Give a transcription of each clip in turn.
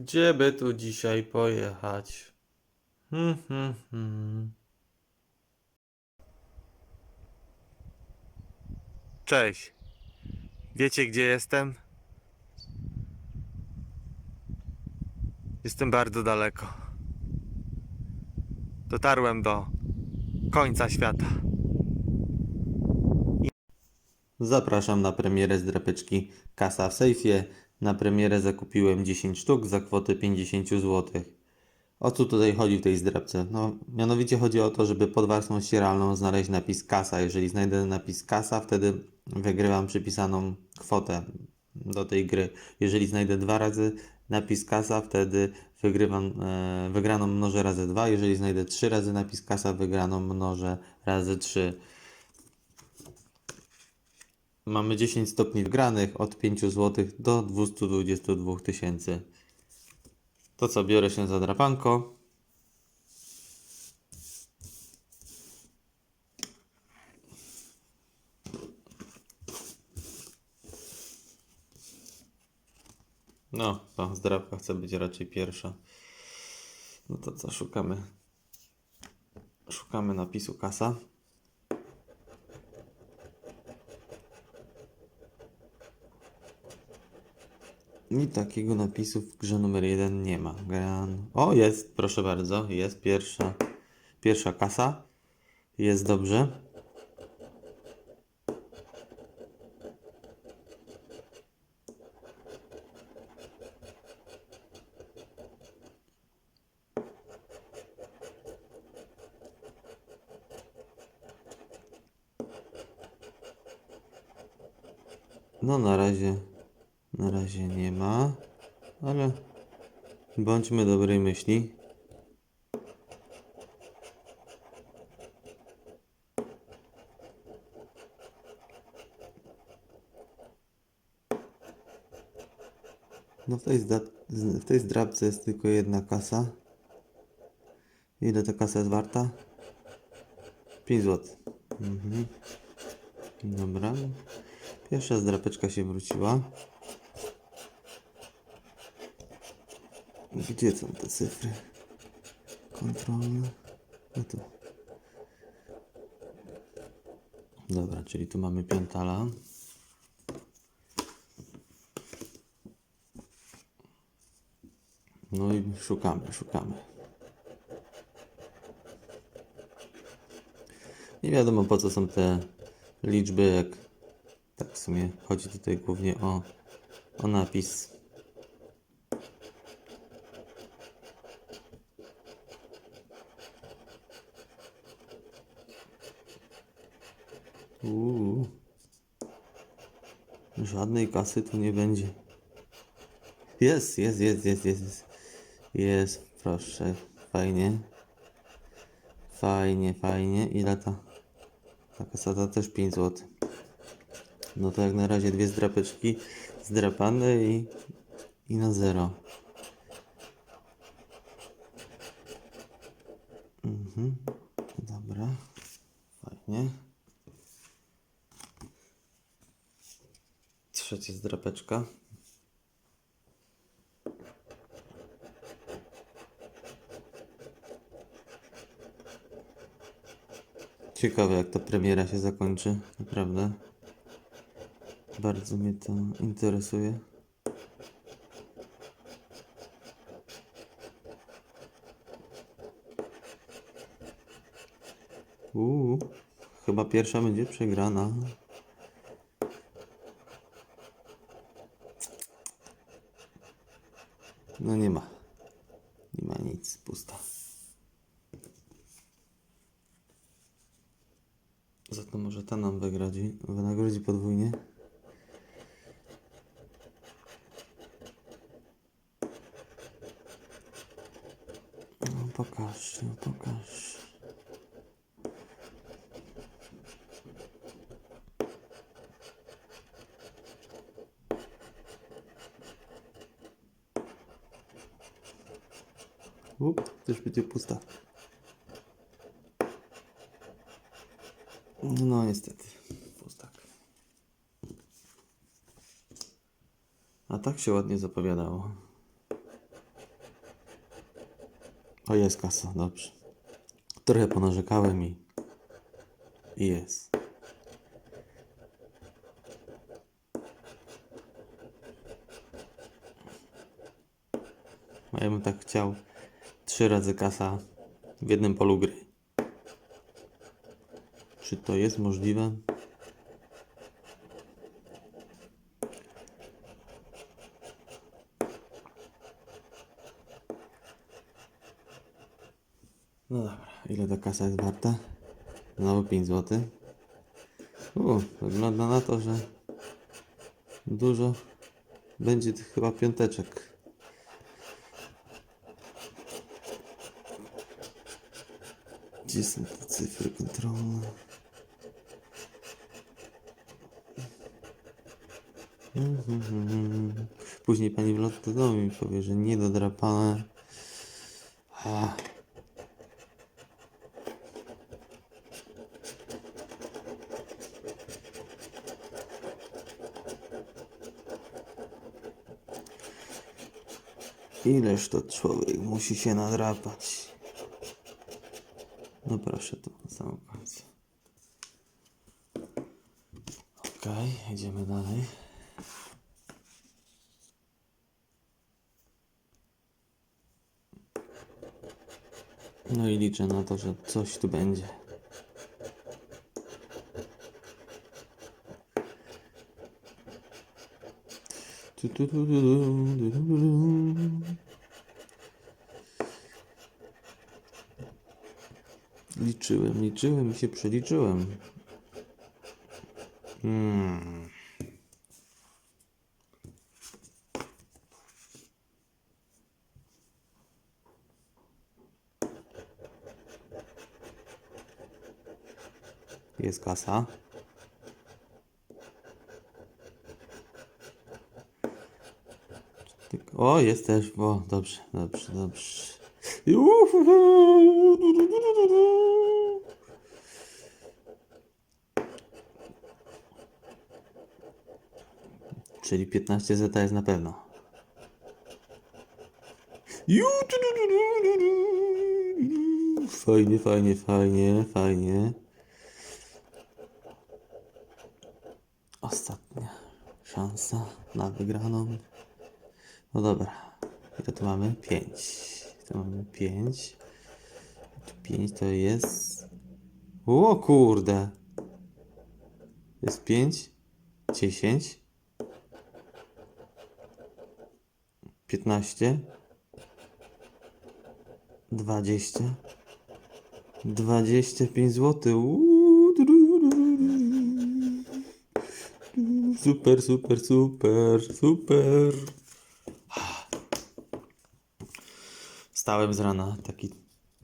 Gdzie by tu dzisiaj pojechać? Hmm, hmm, hmm. Cześć. Wiecie, gdzie jestem? Jestem bardzo daleko. Dotarłem do końca świata. Zapraszam na premierę zdrapeczki Kasa w sejfie. Na premierę zakupiłem 10 sztuk za kwotę 50 zł. O co tutaj chodzi w tej zdrapce? No, mianowicie chodzi o to, żeby pod warstwą ścieralną znaleźć napis kasa. Jeżeli znajdę napis kasa, wtedy wygrywam przypisaną kwotę do tej gry. Jeżeli znajdę dwa razy napis kasa, wtedy wygrywam, e, wygraną mnożę razy dwa. Jeżeli znajdę trzy razy napis kasa, wygraną mnożę razy trzy. Mamy 10 stopni granych od 5 zł do 222 tysięcy. To co, biorę się za drapanko. No, to zdrapka chce być raczej pierwsza. No to co, szukamy. Szukamy napisu kasa. I takiego napisu w grze numer jeden nie ma. Gran... O, jest, proszę bardzo, jest pierwsza, pierwsza kasa. Jest dobrze. No na razie, na razie nie ma, ale bądźmy dobrej myśli. No w tej, w tej zdrabce jest tylko jedna kasa. Ile ta kasa jest warta? 5 zł. Mhm. Dobra. Pierwsza zdrapeczka się wróciła. Gdzie są te cyfry? Kontrolne. No tu. Dobra, czyli tu mamy piątala. No i szukamy, szukamy. Nie wiadomo po co są te liczby, jak tak w sumie chodzi tutaj głównie o, o napis. Uuu. Żadnej kasy tu nie będzie. Jest, jest, jest, jest, jest. Jest, proszę. Fajnie. Fajnie, fajnie. Ile ta? Ta kasata też 5 zł. No to jak na razie dwie zdrapeczki zdrapane i, i na zero. Mhm. Dobra. Fajnie. Trzecia zdrapeczka. Ciekawe jak ta premiera się zakończy, naprawdę. Bardzo mnie to interesuje. Uuu, chyba pierwsza będzie przegrana. No nie ma. Nie ma nic, pusta. Za to może ta nam wygradzi, wynagrodzi podwójnie. No pokaż, no pokaż. Up, też będzie pusta. No niestety, pustak. A tak się ładnie zapowiadało. O, jest kasa, dobrze. Trochę ponarzekałem i... jest. Ja bym tak chciał trzy razy kasa w jednym polu gry. Czy to jest możliwe? No dobra, ile ta kasa jest warta? Znowu 5 zł. U, wygląda na to, że dużo będzie tych chyba piąteczek. Gdzie są te cyfry kontrolne? Później pani w lotto mi powie, że niedodrapane. A. Ileż to człowiek musi się nadrapać. No proszę tu na samym końcu. Okej, idziemy dalej. No i liczę na to, że coś tu będzie. Tu, tu, tu, tu, tu, tu, tu, tu. Liczyłem, liczyłem i się przeliczyłem. Hmm. Jest kasa. O, jest też. O, dobrze, dobrze, dobrze. Czyli 15 zeta jest na pewno. Fajnie, fajnie, fajnie, fajnie. Ostatnia szansa na wygraną. No dobra. Ile tu mamy? 5. Tu mamy 5. 5 to jest. O kurde. Jest 5. 10. 15. 20. 25 zł. Super, super, super, super. Stałem z rana taki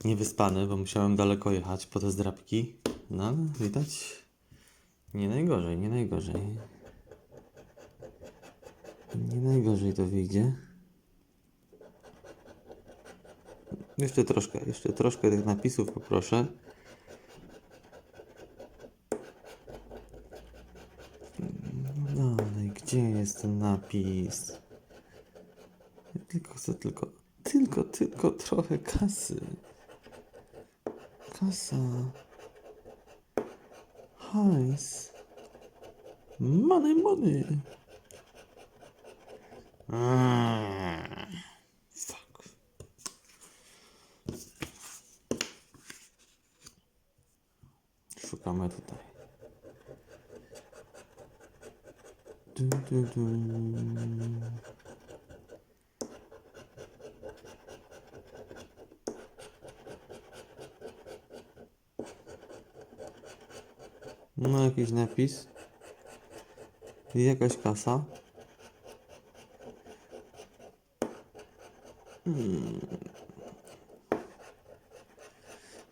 niewyspany, bo musiałem daleko jechać po te zdrabki. No ale widać, nie najgorzej, nie najgorzej. Nie najgorzej to wyjdzie. Jeszcze troszkę, jeszcze troszkę tych napisów poproszę. No dalej, gdzie jest ten napis? Ja tylko chcę tylko, tylko, tylko trochę kasy. Kasa. Hajs. Money, money. Fuck. Szukamy tutaj. Du, du, du. No jakiś napis. I jakaś kasa. Hmm.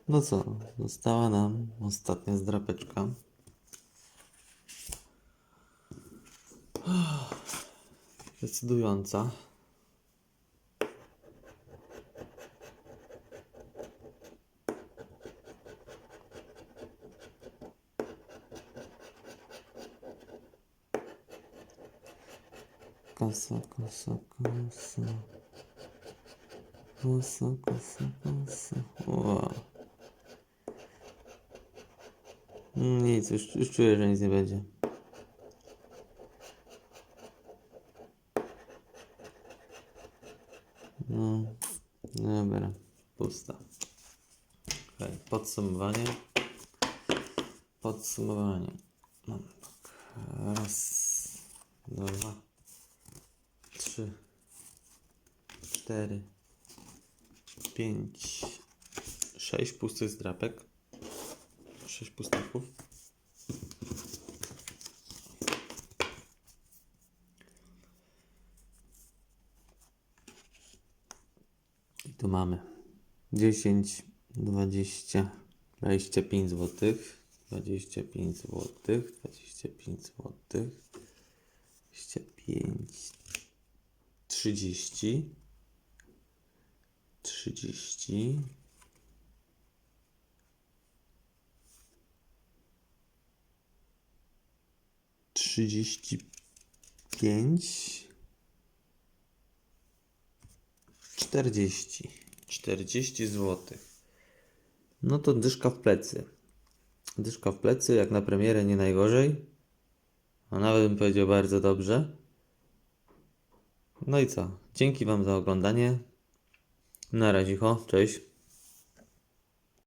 No co, została nam ostatnia zdrapeczka. Decydująca. Kasa, kasa, kasa. Kosa, kosa, kosa. Wow. Nic, już, już czuję, że nic nie będzie. No, dobra, pusta. Okej, podsumowanie. Podsumowanie. Tak. Raz, dwa, trzy, cztery, pięć, sześć pustych zdrapek. Sześć pustaków. I tu mamy 10, 20, 25 zł, 25 zł, 25 zł, 25, 30, 30, trzydzieści pięć, czterdzieści, czterdzieści złotych. No to dyszka w plecy. Dyszka w plecy, jak na premierę nie najgorzej. A nawet bym powiedział bardzo dobrze. No i co? Dzięki Wam za oglądanie. Na razie, cześć.